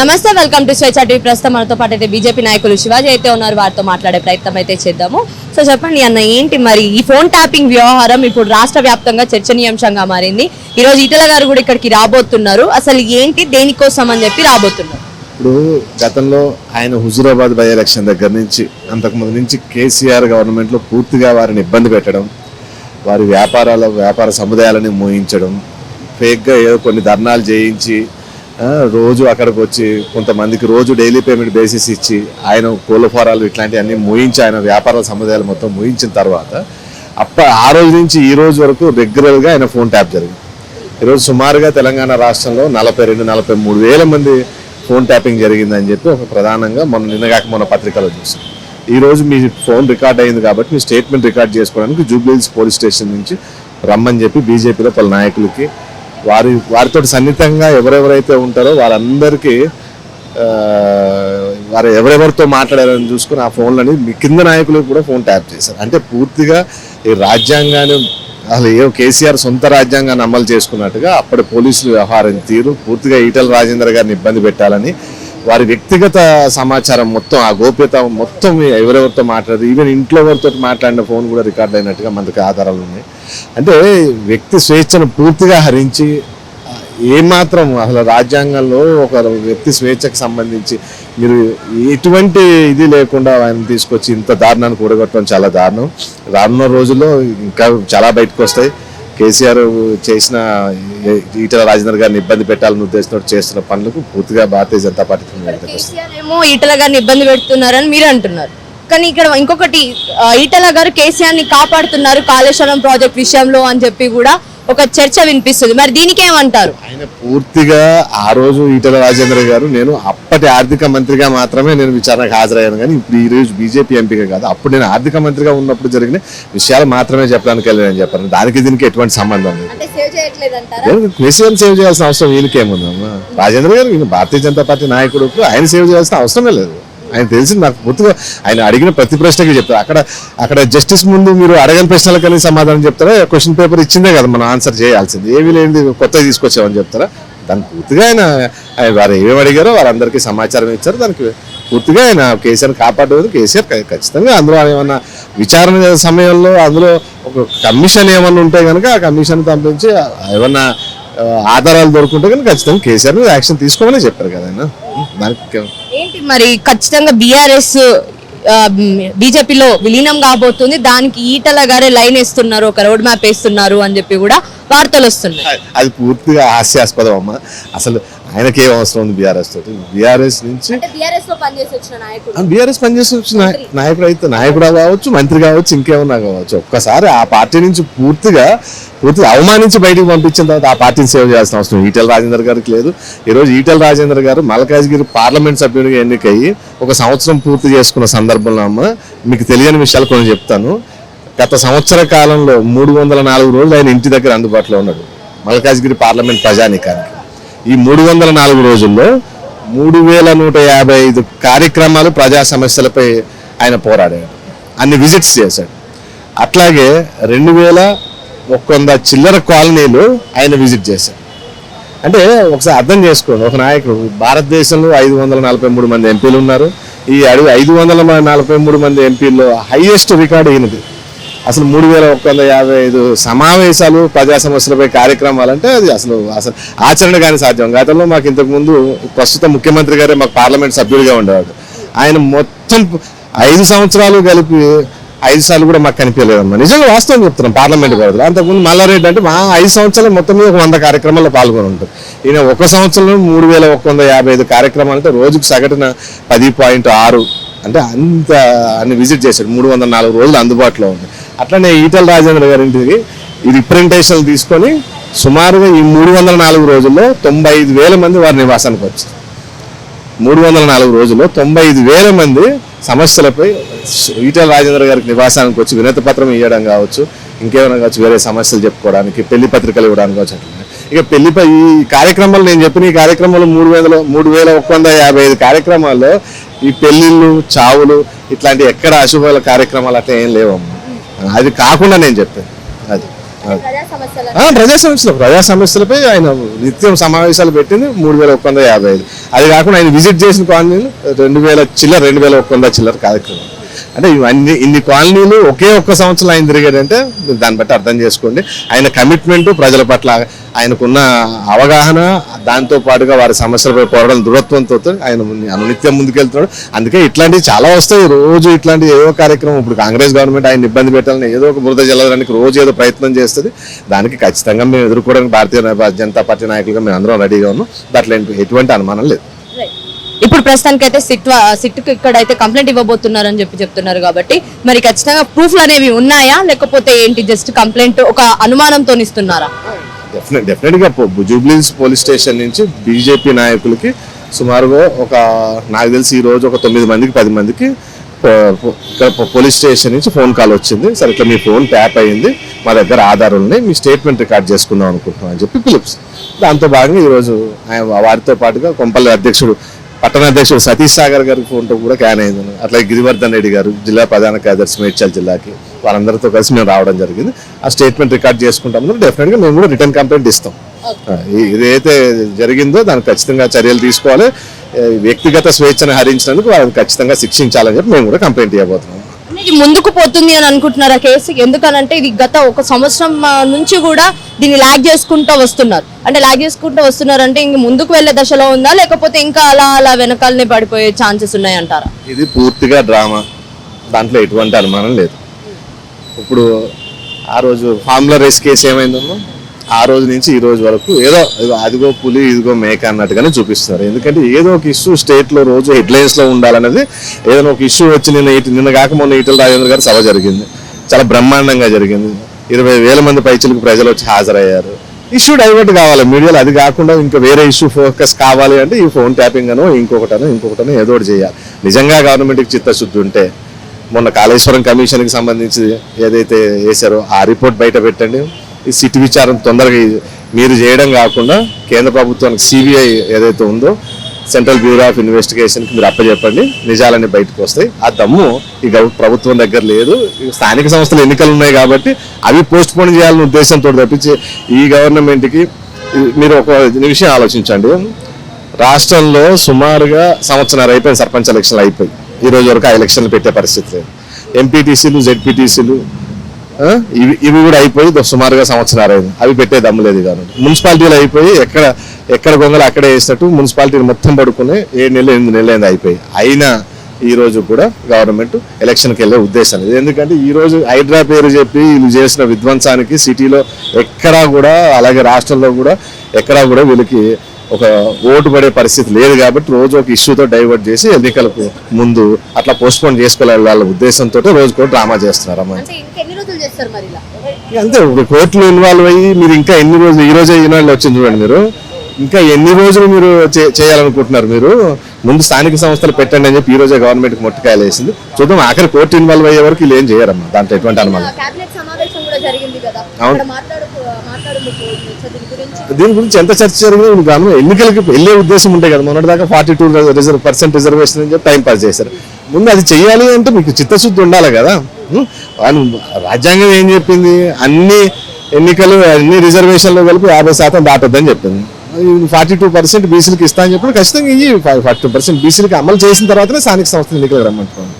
నమస్తే welcome to స్వేచ్ఛ TV. ప్రస్తుతం మనతో పాటు అయితే బీజేపీ నాయకులు శివాజీ అయితే ఉన్నారు. వారితో మాట్లాడే ప్రయత్నం అయితే చేద్దాము. సో చెప్పండి అన్న ఏంటి మరి ఈ ఫోన్ ట్యాపింగ్ వ్యవహారం ఇప్పుడు రాష్ట్ర వ్యాప్తంగా చర్చనీయాంశంగా మారింది. ఈ రోజు ఈటల గారు కూడా ఇక్కడికి రాబోతున్నారు. అసలు ఏంటి దేనికోసం అని చెప్పి రాబోతున్నారు? ఇప్పుడు గతంలో ఆయన హుజూరాబాద్ బై ఎలక్షన్ దగ్గర నుంచి అంతకుముందు నుంచి కేసీఆర్ గవర్నమెంట్లో పూర్తిగా వారిని ఇబ్బంది పెట్టడం వారి వ్యాపారాల వ్యాపార సముదాయాలని మోయించడం ఫేక్గా ఏదో కొన్ని ధర్నాలు చేయించి రోజు అక్కడికి వచ్చి కొంతమందికి రోజు డైలీ పేమెంట్ బేసిస్ ఇచ్చి ఆయన కోళ్ళ ఫారాలు ఇట్లాంటివన్నీ ముయించి ఆయన వ్యాపార సముదాయాలు మొత్తం ముయించిన తర్వాత అప్ప ఆ రోజు నుంచి ఈ రోజు వరకు రెగ్యులర్గా ఆయన ఫోన్ ట్యాప్ జరిగింది. ఈరోజు సుమారుగా తెలంగాణ రాష్ట్రంలో నలభై రెండు నలభై మూడు వేల మంది ఫోన్ ట్యాపింగ్ జరిగిందని చెప్పి ఒక ప్రధానంగా మొన్న నిన్నగాక మొన్న పత్రికలో చూసాం ఈ రోజు మీ ఫోన్ రికార్డ్ అయింది కాబట్టి మీ స్టేట్మెంట్ రికార్డ్ చేసుకోవడానికి జూబ్లీహిల్స్ పోలీస్ స్టేషన్ నుంచి రమ్మని చెప్పి బీజేపీలో పలు నాయకులకి వారి వారితో సన్నిహితంగా ఎవరెవరైతే ఉంటారో వారందరికీ వారు ఎవరెవరితో మాట్లాడారని చూసుకుని ఆ ఫోన్లని మీ కింద నాయకులు కూడా ఫోన్ ట్యాప్ చేశారు. అంటే పూర్తిగా ఈ రాజ్యాంగాన్ని అసలు ఏ కేసీఆర్ సొంత రాజ్యాంగాన్ని అమలు చేసుకున్నట్టుగా అప్పటి పోలీసులు వ్యవహారం తీరు పూర్తిగా ఈటల రాజేందర్ గారిని ఇబ్బంది పెట్టాలని వారి వ్యక్తిగత సమాచారం మొత్తం ఆ గోప్యత మొత్తం ఎవరెవరితో మాట్లాడదు ఈవెన్ ఇంట్లో ఎవరితో మాట్లాడిన ఫోన్ కూడా రికార్డ్ అయినట్టుగా మనకి ఆధారాలు ఉన్నాయి. అంటే వ్యక్తి స్వేచ్ఛను పూర్తిగా హరించి ఏమాత్రం అసలు రాజ్యాంగంలో ఒక వ్యక్తి స్వేచ్ఛకు సంబంధించి మీరు ఎటువంటి ఇది లేకుండా ఆయన తీసుకొచ్చి ఇంత దారుణాన్ని కూడగొట్టడం చాలా దారుణం. రానున్న రోజుల్లో ఇంకా చాలా బయటకు వస్తాయి. కేసీఆర్ చేసిన ఈటల రాజేందర్ గారిని ఇబ్బంది పెట్టాలని ఉద్దేశంతో చేస్తున్న పనులకు పూర్తిగా భారతీయ జనతా పార్టీ ఏమో ఈటల గారిని ఇబ్బంది పెడుతున్నారని మీరు అంటున్నారు. కానీ ఇక్కడ ఇంకొకటి ఈటల గారు కేసీఆర్ని కాపాడుతున్నారు కాళేశ్వరం ప్రాజెక్ట్ విషయంలో అని చెప్పి కూడా ఒక చర్చ వినిపిస్తుంది. మరి దీనికి ఏమంటారు? ఆయన పూర్తిగా ఆ రోజు ఈటల రాజేంద్ర గారు నేను అప్పటి ఆర్థిక మంత్రిగా మాత్రమే నేను విచారణకు హాజరయ్యాను. కానీ ఇప్పుడు ఈ రోజు బీజేపీ ఎంపీగా కాదు. అప్పుడు నేను ఆర్థిక మంత్రిగా ఉన్నప్పుడు జరిగిన విషయాలు మాత్రమే చెప్పడానికి వెళ్ళానని చెప్పాను. దానికి దీనికి ఎటువంటి సంబంధం లేదు. అంటే సేవ్ చేయాల్సిన అవసరం వీళ్ళకేముందమ్మా రాజేంద్ర గారు ఈయన భారతీయ జనతా పార్టీ నాయకుడు. ఆయన సేవ్ చేయాల్సిన అవసరమే లేదు. ఆయన తెలిసి నాకు పూర్తిగా ఆయన అడిగిన ప్రతి ప్రశ్నకి చెప్తారు అక్కడ అక్కడ జస్టిస్ ముందు మీరు అడగని ప్రశ్నలకు సమాధానం చెప్తారా? క్వశ్చన్ పేపర్ ఇచ్చిందే కదా మనం ఆన్సర్ చేయాల్సింది. ఏమీ లేనిది కొత్తగా తీసుకొచ్చామని చెప్తారా? దాన్ని పూర్తిగా ఆయన వారు ఏమేమి అడిగారో వారందరికీ సమాచారం ఇచ్చారు. దానికి పూర్తిగా ఆయన కేసీఆర్ కాపాడేది కేసీఆర్ ఖచ్చితంగా. అందులో ఏమన్నా విచారణ సమయంలో అందులో ఒక కమిషన్ ఏమన్నా ఉంటే కనుక ఆ కమిషన్ పంపించి ఏమన్నా ఆధారాలు దొరుకుంటే కనుక ఖచ్చితంగా కేసీఆర్ మీద యాక్షన్ తీసుకోమని చెప్పారు కదా ఆయన. ఏంటి మరి ఖచ్చితంగా బీఆర్ఎస్ బీజేపీలో విలీనం కాబోతుంది. దానికి ఈటల గారే లైన్ వేస్తున్నారు ఒక రోడ్ మ్యాప్ వేస్తున్నారు అని చెప్పి కూడా వార్తలు వస్తున్నాయి. అది పూర్తిగా హాస్యాస్పదం అమ్మ. అసలు ఆయనకి అవసరం ఉంది బీఆర్ఎస్ తోటి? బీఆర్ఎస్ నుంచి బీఆర్ఎస్ పనిచేసి వచ్చిన నాయకుడు. అయితే నాయకుడు కావచ్చు మంత్రి కావచ్చు ఇంకేమన్నా కావచ్చు. ఒక్కసారి ఆ పార్టీ నుంచి పూర్తిగా పూర్తిగా అవమానించి బయటికి పంపించిన తర్వాత ఆ పార్టీని సేవ్ చేయాల్సిన అవసరం ఈటెల రాజేందర్ గారికి లేదు. ఈరోజు ఈటెల రాజేందర్ గారు మల్కాజ్గిరి పార్లమెంట్ సభ్యుడిగా ఎన్నికయ్యి ఒక సంవత్సరం పూర్తి చేసుకున్న సందర్భంలో అమ్మ మీకు తెలియని విషయాలు కొన్ని చెప్తాను. గత సంవత్సర కాలంలో మూడు వందల నాలుగు రోజులు ఆయన ఇంటి దగ్గర అందుబాటులో ఉన్నాడు. మల్కాజ్గిరి పార్లమెంట్ ప్రజానికానికి. ఈ మూడు వందల నాలుగు రోజుల్లో మూడు వేల నూట యాభై ఐదు కార్యక్రమాలు ప్రజా సమస్యలపై ఆయన పోరాడాడు అన్ని విజిట్స్ చేశాడు. అట్లాగే రెండు వేల ఒక వంద చిల్లర కాలనీలు ఆయన విజిట్ చేశాడు. అంటే ఒకసారి అర్థం చేసుకోండి. ఒక నాయకుడు భారతదేశంలో ఐదు వందల నలభై మూడు మంది ఎంపీలు ఉన్నారు. ఈ అడుగు ఐదు వందల నలభై మూడు మంది ఎంపీల్లో హైయెస్ట్ రికార్డు అయినది అసలు మూడు వేల ఒక వంద యాభై ఐదు సమావేశాలు ప్రజా సమస్యలపై కార్యక్రమాలు అంటే అది అసలు అసలు ఆచరణ కానీ సాధ్యం. గతంలో మాకు ఇంతకుముందు ప్రస్తుత ముఖ్యమంత్రి గారే మాకు పార్లమెంట్ సభ్యుడిగా ఉండేవాడు ఆయన మొత్తం ఐదు సంవత్సరాలు కలిపి ఐదు సార్లు కూడా మాకు కనిపించలేదమ్మా. నిజంగా వాస్తవం చెప్తున్నాం పార్లమెంట్ పరిధిలో అంతకుముందు మల్లారెడ్డి అంటే మా ఐదు సంవత్సరాలు మొత్తం మీద ఒక వంద కార్యక్రమాల్లో పాల్గొని ఉంటారు. ఈయన ఒక సంవత్సరంలో మూడు వేల ఒక వంద యాభై ఐదు కార్యక్రమాలు అంటే రోజుకు సగటున పది పాయింట్ ఆరు అంటే అంత అన్ని విజిట్ చేశాడు. మూడు వందల నాలుగు రోజులు అందుబాటులో ఉంది. అట్లనే ఈటల రాజేంద్ర గారింటికి ఈ రిప్రజెంటేషన్లు తీసుకొని సుమారుగా ఈ మూడు వందల నాలుగు రోజుల్లో తొంభై ఐదు వేల మంది వారి నివాసానికి వచ్చారు. మూడు వందల నాలుగు రోజుల్లో తొంభై ఐదు వేల మంది సమస్యలపై ఈటల రాజేంద్ర గారికి నివాసానికి వచ్చి వినతి పత్రం ఇవ్వడం కావచ్చు ఇంకేమైనా కావచ్చు వేరే సమస్యలు చెప్పుకోవడానికి పెళ్ళి పత్రికలు ఇవ్వడానికి కావచ్చు ఇక పెళ్ళిపై ఈ కార్యక్రమాలు నేను చెప్పిన ఈ కార్యక్రమాలు మూడు వేల మూడు వేల ఒక వంద యాభై ఐదు కార్యక్రమాల్లో ఈ పెళ్ళిళ్ళు చావులు ఇట్లాంటి ఎక్కడ అశుభాల కార్యక్రమాలు అట్లా ఏం లేవమ్మా. అది కాకుండా నేను చెప్పాను అది. ప్రజా సమస్యల ప్రజా సమస్యలు ప్రజా సమస్యలపై ఆయన నిత్యం సమావేశాలు పెట్టింది మూడు వేల ఒక్క వంద యాభై ఐదు. అది కాకుండా ఆయన విజిట్ చేసిన కాలనీలు రెండు వేల చిల్లర రెండు వేల ఒక్క వంద చిల్లర కార్యక్రమం. అంటే ఇవన్నీ ఇన్ని కాలనీలు ఒకే ఒక్క సంవత్సరం ఆయన తిరిగాడంటే మీరు దాన్ని బట్టి అర్థం చేసుకోండి. ఆయన కమిట్మెంట్ ప్రజల పట్ల ఆయనకున్న అవగాహన దాంతో పాటుగా వారి సమస్యలపై పోరాటం దృఢత్వంతో ఆయన అనునిత్యం ముందుకెళ్తున్నాడు. అందుకే ఇట్లాంటివి చాలా వస్తాయి. రోజు ఇట్లాంటి ఏదో కార్యక్రమం ఇప్పుడు కాంగ్రెస్ గవర్నమెంట్ ఆయన ఇబ్బంది పెట్టాలని ఏదో ఒక బురద జల్లడానికి రోజు ఏదో ప్రయత్నం చేస్తుంది. దానికి ఖచ్చితంగా మేము ఎదుర్కోవడానికి భారతీయ జనతా పార్టీ నాయకులుగా మేము అందరం రెడీగా ఉన్నాం. దాంట్లో ఎటువంటి అనుమానం లేదు. ఇప్పుడు ప్రస్తుతానికి అయితే సిట్ సిట్ ఇక్కడైతే ఇక్కడ అయితే కంప్లైంట్ ఇవ్వబోతున్నారని చెప్పి చెప్తున్నారు కాబట్టి మరి ఖచ్చితంగా ప్రూఫ్లు అనేవి ఉన్నాయా? లేకపోతే ఏంటి? జస్ట్ కంప్లైంట్ ఒక అనుమానంతో ఇస్తున్నారా? డెఫినెట్గా జూబ్లీస్ పోలీస్ స్టేషన్ నుంచి బీజేపీ నాయకులకి సుమారుగా ఒక నాకు తెలిసి ఈ రోజు ఒక తొమ్మిది మందికి పది మందికి ఇక్కడ పోలీస్ స్టేషన్ నుంచి ఫోన్ కాల్ వచ్చింది. సరే ఇట్లా మీ ఫోన్ ట్యాప్ అయ్యింది. మా దగ్గర ఆధార్ ఉన్నాయి మీ స్టేట్మెంట్ రికార్డ్ చేసుకుందాం అనుకుంటున్నాం అని చెప్పి పిలిప్స్ దాంతో భాగంగా ఈరోజు ఆయన వారితో పాటుగా కొంపల్లి అధ్యక్షుడు పట్టణ అధ్యక్షుడు సతీష్ సాగర్ గారి ఫోన్తో కూడా క్యాన్ అయింది అట్లాగే గిరివర్ధన్ రెడ్డి గారు జిల్లా ప్రధాన కార్యదర్శి మేడ్చల్ జిల్లాకి వారందరితో కలిసి మేము రావడం జరిగింది. ఆ స్టేట్మెంట్ రికార్డ్ చేసుకుంటాం డెఫినెట్గా మేము కూడా రిటర్న్ కంప్లైంట్ ఇస్తాం. ఇదైతే జరిగిందో దానికి ఖచ్చితంగా చర్యలు తీసుకోవాలి. వ్యక్తిగత స్వేచ్ఛను హరించినందుకు వాళ్ళని ఖచ్చితంగా శిక్షించాలని చెప్పి మేము కూడా కంప్లైంట్ ఇవ్వబోతున్నాం. ఇది ముందుకు పోతుంది అని అనుకుంటున్నారు ఆ కేసు ఎందుకనంటే ఇది గత ఒక సంవత్సరం నుంచి కూడా దీన్ని లాగ్ చేసుకుంటూ వస్తున్నారు. అంటే లాగ్ చేసుకుంటూ వస్తున్నారు అంటే ఇంక ముందుకు వెళ్ళే దశలో ఉందా? లేకపోతే ఇంకా అలా అలా వెనకాలనే పడిపోయే ఛాన్సెస్ ఉన్నాయంటారా? ఇది పూర్తిగా డ్రామా. దాంట్లో ఎటువంటి అనుమానం లేదు. ఇప్పుడు ఆ రోజు ఫార్ములా రేస్ కేసు ఏమైందమ్మా? ఆ రోజు నుంచి ఈ రోజు వరకు ఏదో అదిగో పులి ఇదిగో మేక అన్నట్టుగానే చూపిస్తున్నారు. ఎందుకంటే ఏదో ఒక ఇష్యూ స్టేట్లో రోజు హెడ్లైన్స్లో ఉండాలనేది ఏదైనా ఒక ఇష్యూ వచ్చి నిన్న నిన్న కాక మొన్న ఈటల రాజేంద్ర గారి సభ జరిగింది. చాలా బ్రహ్మాండంగా జరిగింది. ఇరవై వేల మంది పైచులకు ప్రజలు వచ్చి హాజరయ్యారు. ఇష్యూ డైవర్ట్ కావాలి. మీడియాలో అది కాకుండా ఇంకా వేరే ఇష్యూ ఫోకస్ కావాలి అంటే ఈ ఫోన్ ట్యాపింగ్ అనో ఇంకొకటనో ఇంకొకటనో ఏదో ఒకటి చేయాలి. నిజంగా గవర్నమెంట్కి చిత్తశుద్ధి ఉంటే మొన్న కాళేశ్వరం కమిషన్కి సంబంధించి ఏదైతే వేశారో ఆ రిపోర్ట్ బయట పెట్టండి. ఈ సిట్ విచారం తొందరగా మీరు చేయడం కాకుండా కేంద్ర ప్రభుత్వానికి సిబిఐ ఏదైతే ఉందో సెంట్రల్ బ్యూరో ఆఫ్ ఇన్వెస్టిగేషన్కి మీరు అప్పచెప్పండి నిజాలన్నీ బయటకు వస్తాయి. ఆ దమ్ము ఈ ప్రభుత్వం దగ్గర లేదు. స్థానిక సంస్థలు ఎన్నికలు ఉన్నాయి కాబట్టి అవి పోస్ట్ పోన్ చేయాలనే ఉద్దేశంతో తప్పించి ఈ గవర్నమెంట్కి మీరు ఒక విషయం ఆలోచించండి. రాష్ట్రంలో సుమారుగా సంవత్సరాలు అయిపోయింది సర్పంచ్ ఎలక్షన్లు అయిపోయి. ఈ రోజు వరకు ఆ ఎలక్షన్లు పెట్టే పరిస్థితి లేదు. ఎంపీటీసీలు జెడ్పీటీసీలు ఇవి ఇవి కూడా అయిపోయి సుమారుగా సంవత్సరాలు అవి పెట్టే దమ్ము లేదు కాదు మున్సిపాలిటీలు అయిపోయి ఎక్కడ ఎక్కడ గొంగలు అక్కడే వేసినట్టు మున్సిపాలిటీలు మొత్తం పడుకుని ఏడు నెలలు ఎనిమిది నెలలు అయింది అయిపోయి. అయినా ఈ రోజు కూడా గవర్నమెంట్ ఎలక్షన్కి వెళ్ళే ఉద్దేశం లేదు. ఎందుకంటే ఈ రోజు హైడ్రా పేరు చెప్పి వీళ్ళు చేసిన విధ్వంసానికి సిటీలో ఎక్కడా కూడా అలాగే రాష్ట్రంలో కూడా ఎక్కడా కూడా వీళ్ళకి ఒక ఓటు పడే పరిస్థితి లేదు కాబట్టి రోజు ఒక ఇష్యూతో డైవర్ట్ చేసి ఎన్నికలకు ముందు అట్లా పోస్ట్పోన్ చేసుకోవాలి వాళ్ళ ఉద్దేశంతో రోజు కూడా డ్రామా చేస్తున్నారు అమ్మాయి చేస్తారు మరి ఇలా? ఇక అంతే ఇప్పుడు కోర్టులో ఇన్వాల్వ్ అయ్యి మీరు ఇంకా ఎన్ని రోజులు ఈ రోజే ఈనాళ్ళు వచ్చింది చూడండి మీరు. ఇంకా ఎన్ని రోజులు మీరు చేయాలనుకుంటున్నారు మీరు? ముందు స్థానిక సంస్థలు పెట్టండి అని చెప్పి ఈ రోజే గవర్నమెంట్ మొట్టకాయలు వేసింది. చూద్దాం ఆఖరి కోర్టు ఇన్వాల్వ్ అయ్యే వరకు వీళ్ళు ఏం చేయరమ్మా? దాంట్లో ఎటువంటి అనుమానం జరిగింది దీని గురించి? ఎంత చర్చ గవర్నమెంట్ ఎన్నికలకి వెళ్ళే ఉద్దేశం ఉంటే కదా. మొన్నటి దాకా forty two reserve percent reservation అని చెప్పి టైం పాస్ చేశారు. ముందు అది చెయ్యాలి అంటే మీకు చిత్తశుద్ధి ఉండాలి కదా. వాళ్ళు రాజ్యాంగం ఏం చెప్పింది? అన్ని ఎన్నికలు అన్ని రిజర్వేషన్లు కలిపి యాభై శాతం దాటొద్దని చెప్పింది. ఫార్టీ టూ పర్సెంట్ బీసీలకు ఇస్తా అని చెప్పి ఖచ్చితంగా ఇవి ఫార్టీ టూ పర్సెంట్ బీసీలకు అమలు చేసిన తర్వాతనే స్థానిక సంస్థ ఎన్నికలు రమ్మంటున్నాను